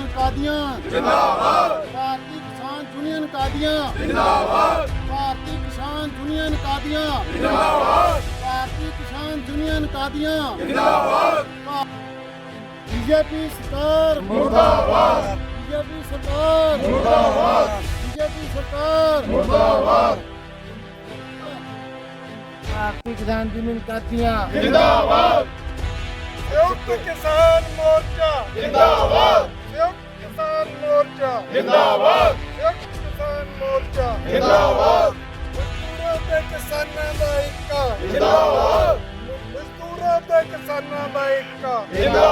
ਕਿਸਾਨ ਯੂਨੀਅਨ ਕਾਦੀਆਂ ਜਿੰਦਾਬਾਦ ਭਾਰਤੀ ਕਿਸਾਨ ਯੂਨੀਅਨ ਕਾਦੀਆਂ ਜਿੰਦਾਬਾਦ ਭਾਰਤੀ ਕਿਸਾਨ ਯੂਨੀਅਨ ਕਾਦੀਆਂ ਜਿੰਦਾਬਾਦ ਭਾਰਤੀ ਕਿਸਾਨ ਯੂਨੀਅਨ ਕਾਦੀਆਂ ਜਿੰਦਾਬਾਦ ਬੀਜੇਪੀ ਸਰਕਾਰ ਮੁਰਦਾਬਾਦ ਬੀਜੇਪੀ ਸਰਕਾਰ ਮੁਰਦਾਬਾਦ ਬੀਜੇਪੀ ਸਰਕਾਰ ਮੁਰਦਾਬਾਦ ਭਾਰਤੀ ਕਿਸਾਨ ਯੂਨੀਅਨ ਕਾਦੀਆਂ ਸੰਯੁਕਤ ਕਿਸਾਨ ਮੋਰਚਾ ਜਿੰਦਾਬਾਦ ਸੰਯੁਕਤ ਕਿਸਾਨ ਮੋਰਚਾ। ਜਿੰਦਾਬਾਦ। ਸੰਯੁਕਤ ਕਿਸਾਨ ਮੋਰਚਾ। ਜਿੰਦਾਬਾਦ। ਮਜ਼ਦੂਰਾਂ ਤੇ ਕਿਸਾਨਾਂ ਦਾ ਏਕਾ। ਜਿੰਦਾਬਾਦ। ਮਜ਼ਦੂਰਾਂ ਤੇ ਕਿਸਾਨਾਂ ਦਾ ਏਕਾ। ਜਿੰਦਾਬਾਦ।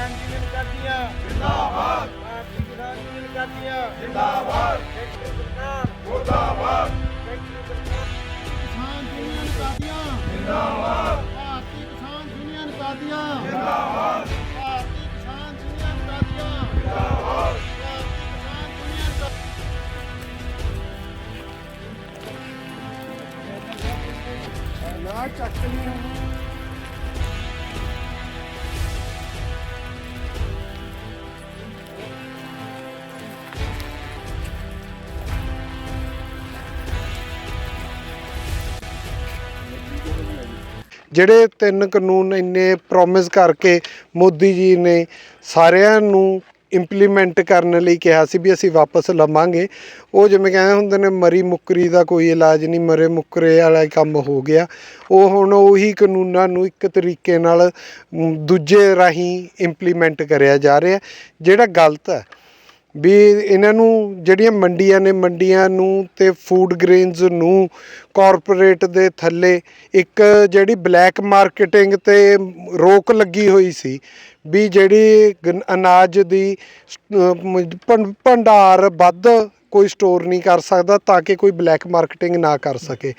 ਕਿਸਾਨ ਯੂਨੀਅਨ ਕਾਦੀਆਂ ਜਿੰਦਾਬਾਦ। ਭਾਰਤੀ ਕਿਸਾਨ ਯੂਨੀਅਨ ਕਾਦੀਆਂ ਜਿੰਦਾਬਾਦ। ਸੈਂਟਰ ਸਰਕਾਰ। ਮੁਰਦਾਬਾਦ। ਸੈਂਟਰ ਸਰਕਾਰ। ਕਿਸਾਨ ਯੂਨੀਅਨ ਕਾਦੀਆਂ ਜਿੰਦਾਬਾਦ। ਭਾਰਤੀ ਕਿਸਾਨ ਯੂਨੀਅਨ ਕਾਦੀਆਂ ਜਿੰਦਾਬਾਦ। ਭਾਰਤੀ ਕਿਸਾਨ ਯੂਨੀਅਨ ਕਾਦੀਆਂ ਜਿੰਦਾਬਾਦ। ਭਾਰਤੀ ਕਿਸਾਨ ਯੂਨੀਅਨ ਕਾਦੀਆਂ ਨਾ ਚੱਕ ਨਹੀਂ ਜਿਹੜੇ ਤਿੰਨ ਕਾਨੂੰਨ ਇੰਨੇ ਪ੍ਰੋਮਿਸ ਕਰਕੇ ਮੋਦੀ ਜੀ ਨੇ ਸਾਰਿਆਂ ਨੂੰ ਇੰਪਲੀਮੈਂਟ ਕਰਨ ਲਈ ਕਿਹਾ ਸੀ ਵੀ ਅਸੀਂ ਵਾਪਸ ਲਵਾਂਗੇ। ਉਹ ਜਿਵੇਂ ਕਹਿੰਦੇ ਹੁੰਦੇ ਨੇ, ਮਰੀ ਮੁੱਕਰੀ ਦਾ ਕੋਈ ਇਲਾਜ ਨਹੀਂ, ਮਰੇ ਮੁੱਕਰੇ ਵਾਲਾ ਹੀ ਕੰਮ ਹੋ ਗਿਆ। ਉਹ ਹੁਣ ਉਹੀ ਕਾਨੂੰਨਾਂ ਨੂੰ ਇੱਕ ਤਰੀਕੇ ਨਾਲ ਦੂਜੇ ਰਾਹੀਂ ਇੰਪਲੀਮੈਂਟ ਕਰਿਆ ਜਾ ਰਿਹਾ। ਜਿਹੜਾ ਗਲਤ ਹੈ ਵੀ ਇਹਨਾਂ ਨੂੰ ਜਿਹੜੀਆਂ ਮੰਡੀਆਂ ਨੇ, ਮੰਡੀਆਂ ਨੂੰ ਤੇ ਫੂਡ ਗ੍ਰੇਨਸ ਨੂੰ ਕਾਰਪੋਰੇਟ ਦੇ ਥੱਲੇ ਇੱਕ ਜਿਹੜੀ ਬਲੈਕ ਮਾਰਕੀਟਿੰਗ ਤੇ ਰੋਕ ਲੱਗੀ ਹੋਈ ਸੀ ਵੀ ਜਿਹੜੀ ਗਨ- ਅਨਾਜ ਦੀ ਸ- ਭੰਡਾਰ ਵੱਧ ਕੋਈ ਸਟੋਰ ਨਹੀਂ ਕਰ ਸਕਦਾ ਤਾਂ ਕਿ ਕੋਈ ਬਲੈਕ ਮਾਰਕੀਟਿੰਗ ਨਾ ਕਰ ਸਕੇ।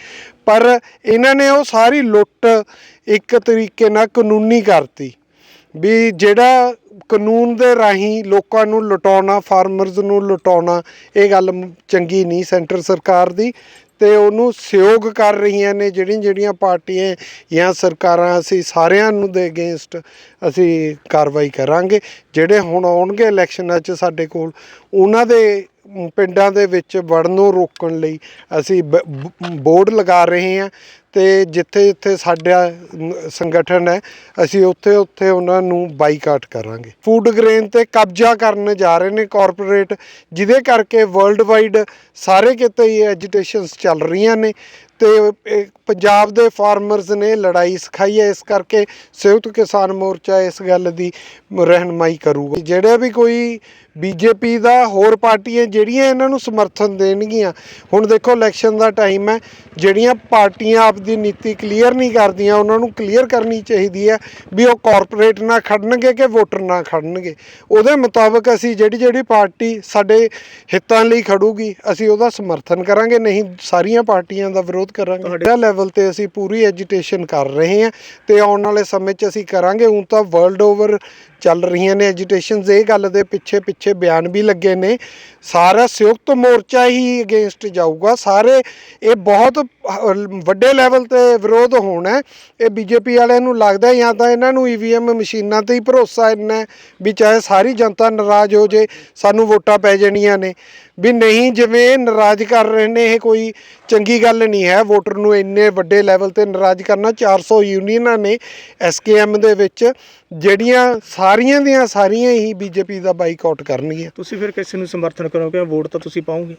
ਪਰ ਇਹਨਾਂ ਨੇ ਉਹ ਸਾਰੀ ਲੁੱਟ ਇੱਕ ਤਰੀਕੇ ਨਾਲ ਕਾਨੂੰਨੀ ਕਰਤੀ। ਵੀ ਜਿਹੜਾ ਕਾਨੂੰਨ ਦੇ ਰਾਹੀਂ ਲੋਕਾਂ ਨੂੰ ਲੁਟਾਉਣਾ ਫਾਰਮਰਸ ਨੂੰ ਲੁਟਾਉਣਾ, ਇਹ ਗੱਲ ਚੰਗੀ ਨਹੀਂ ਸੈਂਟਰ ਸਰਕਾਰ ਦੀ ਤੇ ਉਹਨੂੰ ਸਹਿਯੋਗ ਕਰ ਰਹੀਆਂ ਨੇ ਜਿਹੜੀਆਂ ਜਿਹੜੀਆਂ ਪਾਰਟੀਆਂ ਜਾਂ ਸਰਕਾਰਾਂ ਅਸੀਂ ਸਾਰਿਆਂ ਨੂੰ ਦੇ ਅਗੇਂਸਟ ਅਸੀਂ ਕਾਰਵਾਈ ਕਰਾਂਗੇ। ਜਿਹੜੇ ਹੁਣ ਆਉਣਗੇ ਇਲੈਕਸ਼ਨਾਂ 'ਚ ਸਾਡੇ ਕੋਲ, ਉਹਨਾਂ ਦੇ ਪਿੰਡਾਂ ਦੇ ਵਿੱਚ ਵੜਨ ਨੂੰ ਰੋਕਣ ਲਈ ਅਸੀਂ ਬ- ਬੋਰਡ ਲਗਾ ਰਹੇ ਹਾਂ ਤੇ ਜਿੱਥੇ ਜਿੱਥੇ ਸਾਡਾ ਸੰਗਠਨ ਹੈ, ਅਸੀਂ ਉੱਥੇ ਉੱਥੇ ਉਹਨਾਂ ਨੂੰ ਬਾਈਕਾਟ ਕਰਾਂਗੇ। ਫੂਡ ਗ੍ਰੇਨ ਤੇ ਕਬਜ਼ਾ ਕਰਨ ਜਾ ਰਹੇ ਨੇ ਕਾਰਪੋਰੇਟ, ਜਿਹਦੇ ਕਰਕੇ ਵਰਲਡ ਵਾਈਡ ਸਾਰੇ ਕਿਤੇ ਹੀ ਐਜੀਟੇਸ਼ਨਸ ਚੱਲ ਰਹੀਆਂ ਨੇ ਤੇ ਇਹ ਪੰਜਾਬ ਦੇ ਫਾਰਮਰਸ ਨੇ ਲੜਾਈ ਸਿਖਾਈ ਹੈ ਇਸ ਕਰਕੇ ਸੰਯੁਕਤ ਕਿਸਾਨ ਮੋਰਚਾ ਇਸ ਗੱਲ ਦੀ ਰਹਿਨਮਾਈ ਕਰੂਗਾ। ਜਿਹੜੇ ਵੀ ਕੋਈ ਬੀਜੇਪੀ ਦਾ ਹੋਰ ਪਾਰਟੀਆਂ ਜਿਹੜੀਆਂ ਇਹਨਾਂ ਨੂੰ ਸਮਰਥਨ ਦੇਣਗੀਆਂ ਹੁਣ ਦੇਖੋ ਇਲੈਕਸ਼ਨ ਦਾ ਟਾਈਮ ਹੈ ਜਿਹੜੀਆਂ ਪਾਰਟੀਆਂ ਆਪਦੀ ਨੀਤੀ ਕਲੀਅਰ ਨਹੀਂ ਕਰਦੀਆਂ ਉਹਨਾਂ ਨੂੰ ਕਲੀਅਰ ਕਰਨੀ ਚਾਹੀਦੀ ਹੈ ਵੀ ਉਹ ਕਾਰਪੋਰੇਟ ਨਾਲ ਖੜਨਗੇ ਕਿ ਵੋਟਰ ਨਾਲ ਖੜਨਗੇ। ਉਹਦੇ ਮੁਤਾਬਕ ਅਸੀਂ ਜਿਹੜੀ ਜਿਹੜੀ ਪਾਰਟੀ ਸਾਡੇ ਹਿੱਤਾਂ ਲਈ ਖੜੂਗੀ ਅਸੀਂ ਉਹਦਾ ਸਮਰਥਨ ਕਰਾਂਗੇ ਨਹੀਂ ਸਾਰੀਆਂ ਪਾਰਟੀਆਂ ਦਾ ਵਿਰੋਧ ਕਰਾਂਗੇ। ਤੁਹਾਡੇ ਲੈਵਲ ਤੇ ਅਸੀਂ ਪੂਰੀ ਐਜੀਟੇਸ਼ਨ ਕਰ ਰਹੇ ਹਾਂ ਤੇ ਆਉਣ ਵਾਲੇ ਸਮੇਂ 'ਚ ਅਸੀਂ ਕਰਾਂਗੇ। ਹੁਣ ਤਾਂ ਵਰਲਡ ਓਵਰ ਚੱਲ ਰਹੀਆਂ ਨੇ ਐਜੀਟੇਸ਼ਨਸ ਇਹ ਗੱਲ ਦੇ ਪਿੱਛੇ ਪਿੱਛੇ ਬਿਆਨ ਵੀ ਲੱਗੇ ਨੇ। ਸਾਰਾ ਸੰਯੁਕਤ ਮੋਰਚਾ ਹੀ ਅਗੇਂਸਟ ਜਾਊਗਾ। ਸਾਰੇ ਇਹ ਬਹੁਤ ਵੱਡੇ ਲੈਵਲ ਤੇ ਵਿਰੋਧ ਹੋਣਾ ਹੈ। ਇਹ ਬੀਜੇਪੀ ਵਾਲਿਆਂ ਨੂੰ ਲੱਗਦਾ ਜਾਂ ਤਾਂ ਇਹਨਾਂ ਨੂੰ ਈਵੀਐਮ ਮਸ਼ੀਨਾਂ ਤੇ ਹੀ ਭਰੋਸਾ ਇੰਨਾ ਵੀ ਚਾਹੇ ਸਾਰੀ ਜਨਤਾ ਨਾਰਾਜ਼ ਹੋ ਜੇ, ਸਾਨੂੰ ਵੋਟਾਂ ਪੈ ਜਾਣੀਆਂ ਨੇ। ਵੀ ਨਹੀਂ, ਜਿਵੇਂ ਨਾਰਾਜ਼ ਕਰ ਰਹੇ ਨੇ, ਇਹ ਕੋਈ ਚੰਗੀ ਗੱਲ ਨਹੀਂ ਹੈ। ਵੋਟਰ ਨੂੰ ਇੰਨੇ ਵੱਡੇ ਲੈਵਲ ਤੇ ਨਾਰਾਜ਼ ਕਰਨਾ 400 ਯੂਨੀਅਨਾਂ ਨੇ ਐਸਕੇਐਮ ਦੇ ਵਿੱਚ ਜਿਹੜੀਆਂ ਸਾਰੀਆਂ ਦੀਆਂ ਸਾਰੀਆਂ ਹੀ ਬੀਜੇਪੀ ਦਾ ਬਾਈਕਾਟ ਕਰਨਗੀਆਂ। ਤੁਸੀਂ ਫਿਰ ਕਿਸੇ ਨੂੰ ਸਮਰਥਨ ਕਰੋਗੇ? ਵੋਟ ਤਾਂ ਤੁਸੀਂ ਪਾਓਗੇ?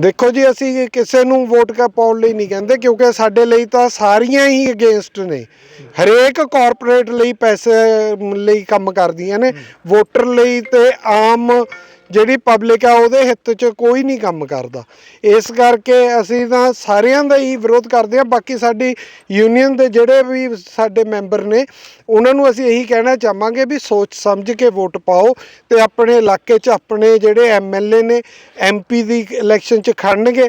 ਦੇਖੋ ਜੀ ਅਸੀਂ ਕਿਸੇ ਨੂੰ ਵੋਟ ਕਾ ਪਾਉਣ ਲਈ ਨਹੀਂ ਕਹਿੰਦੇ ਕਿਉਂਕਿ ਸਾਡੇ ਲਈ ਤਾਂ ਸਾਰੀਆਂ ਹੀ ਅਗੇਂਸਟ ਨੇ। ਹਰੇਕ ਕਾਰਪੋਰੇਟ ਲਈ ਪੈਸੇ ਲਈ ਕੰਮ ਕਰਦੀਆਂ ਨੇ। ਵੋਟਰ ਲਈ ਤੇ ਆਮ ਜਿਹੜੀ ਪਬਲਿਕ ਆ, ਉਹਦੇ ਹਿੱਤ 'ਚ ਕੋਈ ਨਹੀਂ ਕੰਮ ਕਰਦਾ। ਇਸ ਕਰਕੇ ਅਸੀਂ ਤਾਂ ਸਾਰਿਆਂ ਦਾ ਹੀ ਵਿਰੋਧ ਕਰਦੇ ਹਾਂ। ਬਾਕੀ ਸਾਡੀ ਯੂਨੀਅਨ ਦੇ ਜਿਹੜੇ ਵੀ ਸਾਡੇ ਮੈਂਬਰ ਨੇ, ਉਹਨਾਂ ਨੂੰ ਅਸੀਂ ਇਹੀ ਕਹਿਣਾ ਚਾਹਾਂਗੇ ਵੀ ਸੋਚ ਸਮਝ ਕੇ ਵੋਟ ਪਾਓ ਤੇ ਆਪਣੇ ਇਲਾਕੇ 'ਚ ਆਪਣੇ ਜਿਹੜੇ ਐਮਐਲਏ ਨੇ ਐਮਪੀ ਦੀ ਇਲੈਕਸ਼ਨ 'ਚ ਖੜਨਗੇ,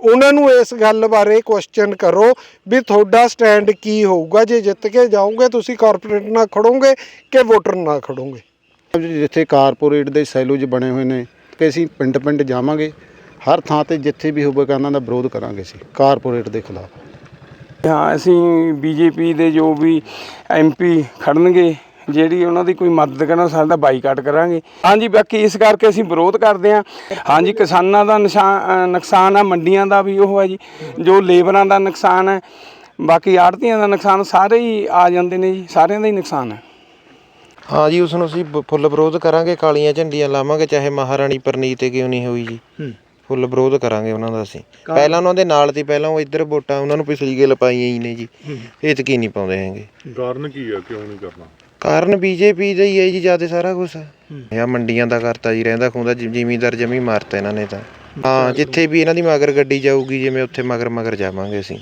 ਉਹਨਾਂ ਨੂੰ ਇਸ ਗੱਲ ਬਾਰੇ ਕੁਐਸਚਨ ਕਰੋ ਵੀ ਤੁਹਾਡਾ ਸਟੈਂਡ ਕੀ ਹੋਊਗਾ? ਜੇ ਜਿੱਤ ਕੇ ਜਾਓਗੇ, ਤੁਸੀਂ ਕਾਰਪੋਰੇਟ ਨਾਲ ਖੜੋਗੇ ਕਿ ਵੋਟਰ ਨਾਲ ਖੜੋਗੇ? ਜਿੱਥੇ ਕਾਰਪੋਰੇਟ ਦੇ ਸੈਲੂਜ ਬਣੇ ਹੋਏ ਨੇ ਕਿ ਅਸੀਂ ਪਿੰਡ ਪਿੰਡ ਜਾਵਾਂਗੇ। ਹਰ ਥਾਂ ਤੇ ਜਿੱਥੇ ਵੀ ਹੋਵੇਗਾ ਉਹਨਾਂ ਦਾ ਵਿਰੋਧ ਕਰਾਂਗੇ ਅਸੀਂ, ਕਾਰਪੋਰੇਟ ਦੇ ਖਿਲਾਫ। ਹਾਂ, ਅਸੀਂ ਬੀਜੇਪੀ ਦੇ ਜੋ ਵੀ ਐਮਪੀ ਖੜਨਗੇ, ਜਿਹੜੀ ਉਹਨਾਂ ਦੀ ਕੋਈ ਮਦਦ ਕਰਨਾ, ਸਾਡਾ ਬਾਈਕਾਟ ਕਰਾਂਗੇ। ਹਾਂਜੀ, ਬਾਕੀ ਇਸ ਕਰਕੇ ਅਸੀਂ ਵਿਰੋਧ ਕਰਦੇ ਹਾਂ। ਹਾਂਜੀ, ਕਿਸਾਨਾਂ ਦਾ ਨਿਸ਼ਾ- ਨੁਕਸਾਨ ਆ, ਮੰਡੀਆਂ ਦਾ ਵੀ ਉਹ ਹੈ ਜੀ। ਜੋ ਲੇਬਰਾਂ ਦਾ ਨੁਕਸਾਨ ਹੈ, ਬਾਕੀ ਆੜਤੀਆਂ ਦਾ ਨੁਕਸਾਨ ਸਾਰੇ ਹੀ ਆ ਜਾਂਦੇ ਨੇ ਜੀ, ਸਾਰਿਆਂ ਦਾ ਹੀ ਨੁਕਸਾਨ ਹੈ। ਹਾਂ ਜੀ ਉਸ ਨੂੰ ਅਸੀਂ ਬ- ਫੁੱਲ ਵਿਰੋਧ ਕਰਾਂਗੇ ਕਾਲੀਆਂ ਝੰਡੀਆਂ ਲਾਵਾਂਗੇ ਚਾਹੇ ਮਹਾਰਾਣੀ ਪ੍ਰਨੀਤ ਕਿਉਂ ਨਹੀਂ ਹੋਈ ਜੀ। ਫੁੱਲ ਵਿਰੋਧ ਕਰਾਂਗੇ ਉਹਨਾਂ ਦਾ ਅਸੀਂ। ਪਹਿਲਾਂ ਉਹਨਾਂ ਦੇ ਨਾਲ ਤੀ ਪਹਿਲਾਂ ਉਹ ਇੱਧਰ ਵੋਟਾਂ ਉਹਨਾਂ ਨੂੰ ਪਿਛਲੀ ਗੇਲ ਪਾਈਆਂ ਹੀ ਨੇ ਜੀ। ਇਹ ਕੀ ਨਹੀਂ ਪਾਉਂਦੇ ਹੈਗੇ। ਕਾਰਨ ਕੀ ਆ ਕਿਉਂ ਨਹੀਂ ਕਰਨਾ? ਕਾਰਨ ਬੀਜੇਪੀ ਦਾ ਹੀ ਹੈ ਜੀ ਜ਼ਿਆਦਾ ਸਾਰਾ ਕੁਝ ਇਹ ਮੰਡੀਆਂ ਦਾ ਕਰਤਾ ਜੀ ਰਹਿੰਦਾ ਖੁੰਦਾ ਜ਼ਿਮੀਂਦਾਰ ਜਮੀ ਮਾਰਤਾ ਇਹਨਾਂ ਨੇ ਤਾਂ। ਹਾਂ। ਜਿੱਥੇ ਵੀ ਇਹਨਾਂ ਦੀ ਮਗਰ ਗੱਡੀ ਜਾਊਗੀ ਜਿਵੇਂ ਉੱਥੇ ਮਗਰ ਮਗਰ ਜਾਵਾਂਗੇ ਅਸੀਂ।